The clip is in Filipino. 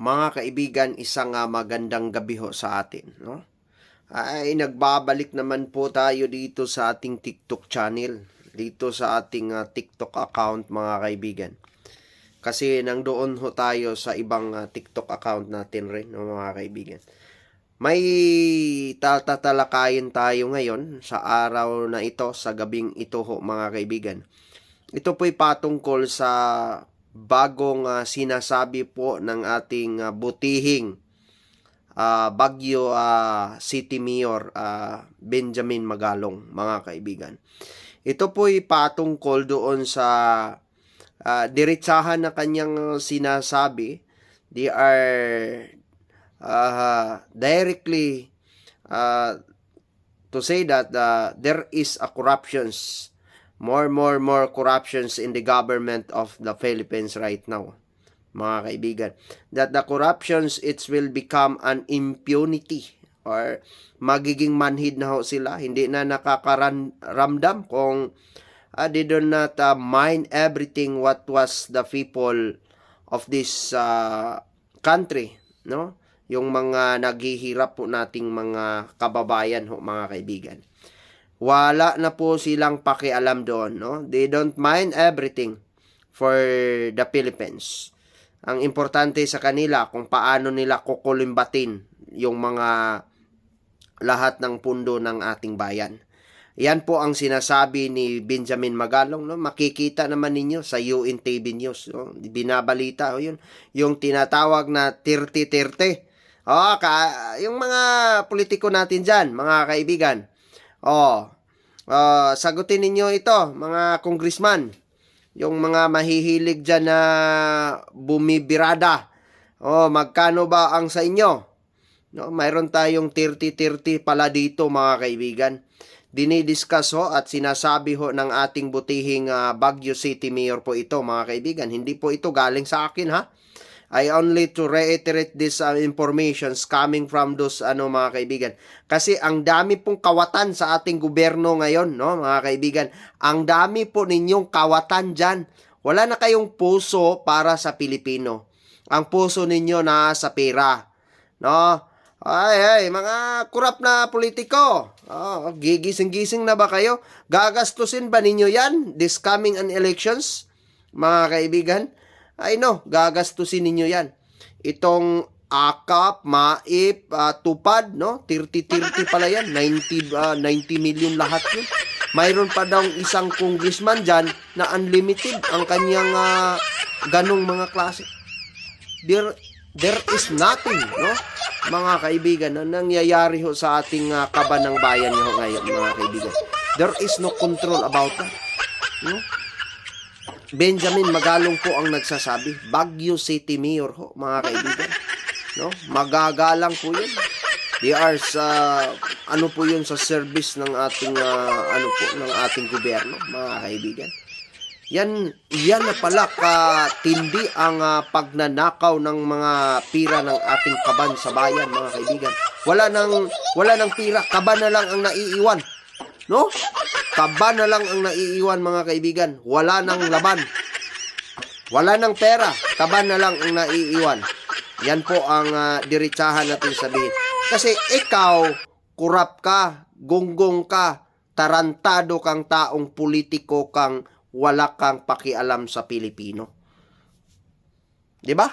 Mga kaibigan, isang ah, magandang gabi ho sa atin, no? Ay nagbabalik naman po tayo dito sa ating TikTok channel, dito sa ating ah, TikTok account mga kaibigan. Kasi nang doon ho tayo sa ibang ah, TikTok account natin rin, no, mga kaibigan. May tatatalakayin tayo ngayon sa araw na ito, sa gabing ito ho mga kaibigan. Ito po'y patungkol sa bagong ah, sinasabi po ng ating ah, butihing ah, Baguio ah, City Mayor ah, Benjamin Magalong, mga kaibigan. Ito po'y patungkol doon sa ah, diretsahan na kanyang sinasabi. They are ah, directly ah, to say that ah, there is a corruptions more more more corruptions in the government of the Philippines right now mga kaibigan. That the corruptions it will become an impunity or magiging manhid na ho sila. Hindi na nakakaramdam kung uh, they do not uh, mind everything what was the people of this uh, country no? Yung mga naghihirap po nating mga kababayan ho mga kaibigan wala na po silang pakialam doon, no? They don't mind everything for the Philippines. Ang importante sa kanila kung paano nila kukulimbatin yung mga lahat ng pundo ng ating bayan. Yan po ang sinasabi ni Benjamin Magalong, no? Makikita naman ninyo sa UNTV News, no? Binabalita, oh, yun. Yung tinatawag na 30-30. Oh, ka, yung mga politiko natin dyan, mga kaibigan. Oh, uh, sagutin ninyo ito, mga congressman. Yung mga mahihilig dyan na bumibirada. Oh, magkano ba ang sa inyo? No, mayroon tayong 30-30 pala dito, mga kaibigan. Dinidiscuss ho at sinasabi ho ng ating butihing uh, Baguio City Mayor po ito, mga kaibigan. Hindi po ito galing sa akin, ha? I only to reiterate this uh, informations coming from those ano mga kaibigan. Kasi ang dami pong kawatan sa ating gobyerno ngayon, no, mga kaibigan. Ang dami po ninyong kawatan diyan. Wala na kayong puso para sa Pilipino. Ang puso ninyo na sa pera. No? Ay, ay, mga kurap na politiko. Oh, gigising-gising na ba kayo? Gagastusin ba ninyo yan this coming an elections? Mga kaibigan? Ay no, gagastusin ninyo yan. Itong akap, maip, uh, tupad, no? 30-30 pala yan. 90, uh, 90 million lahat yun. Mayroon pa daw isang congressman dyan na unlimited ang kanyang uh, ganong mga klase. There, there is nothing, no? Mga kaibigan, na nangyayari ho sa ating uh, kaban ng bayan ho ngayon, mga kaibigan. There is no control about that. No? Benjamin Magalong po ang nagsasabi. Baguio City Mayor ho, mga kaibigan. No? Magagalang po yun. They are sa ano po yun sa service ng ating uh, ano po ng ating gobyerno, mga kaibigan. Yan yan na pala katindi ang uh, pagnanakaw ng mga pira ng ating kaban sa bayan, mga kaibigan. Wala nang wala nang pira, kaban na lang ang naiiwan. No? Kaba na lang ang naiiwan mga kaibigan. Wala nang laban. Wala nang pera. Kaba na lang ang naiiwan. Yan po ang uh, diretsahan natin sabihin. Kasi ikaw, kurap ka, gonggong ka, tarantado kang taong politiko kang wala kang pakialam sa Pilipino. 'Di ba?